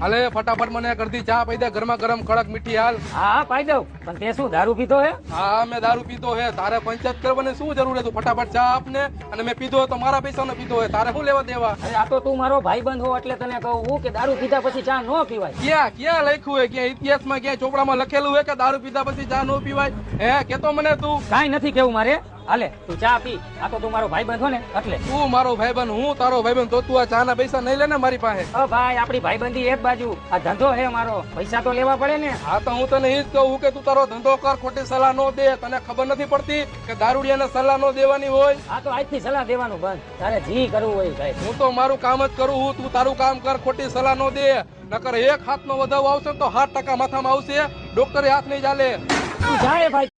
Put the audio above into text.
હાલે ફટાફટ મને કરતી ચા પી દે ગરમા ગરમ કડક મીઠી હાલ. હા પાઈ દઉં. પણ તે શું દારૂ પીધો હે? હા મેં દારૂ પીધો હે. તારે પંચાયત કરવાની શું જરૂર હે? તું ફટાફટ ચા આપને અને મેં પીધો હોય તો મારા પૈસાનો પીધો હે તારે શું લેવા દેવા? અરે આ તો તું મારો ભાઈ બંધ હો એટલે તને કહું હું કે દારૂ પીધા પછી ચા ન પીવાય. ક્યાં ક્યાં લખ્યું હે? ક્યાં ઇતિહાસમાં ક્યાં ચોપડામાં લખેલું હે કે દારૂ પીધા પછી ચા નો પીવાય? હે કેતો મને તું. કાંઈ નથી કેવું મારે. હાલે તું ચા પી. આ તો તું મારો ભાઈબંધ હો ને એટલે. તું મારો ભાઈ બંધ હું તારો ભાઈ બંધ તો તું આ ચા ના પૈસા નહીં લે ને મારી પાસે. અ ભાઈ આપણી ભાઈબંધી એક બાજુ. આ ધંધો હે મારો. પૈસા તો લેવા પડે ને. હા તો હું તને એ જ કહું કે તું તારો ધંધો કર ખોટી સલાહ નો દે. તને ખબર નથી પડતી કે દારૂડિયાને સલાહ નો દેવાની હોય? આ તો આજથી સલાહ દેવાનું બંધ. તારે જી કરવું હોય ભાઈ. હું તો મારું કામ જ કરું હું તું તારું કામ કર ખોટી સલાહ નો દે. નકર એક હાથનો વધારો આવશે તો હાથ ટકા માથામાં આવશે. ડોક્ટરે હાથ નહીં ચાલે. તું જાય ભાઈ.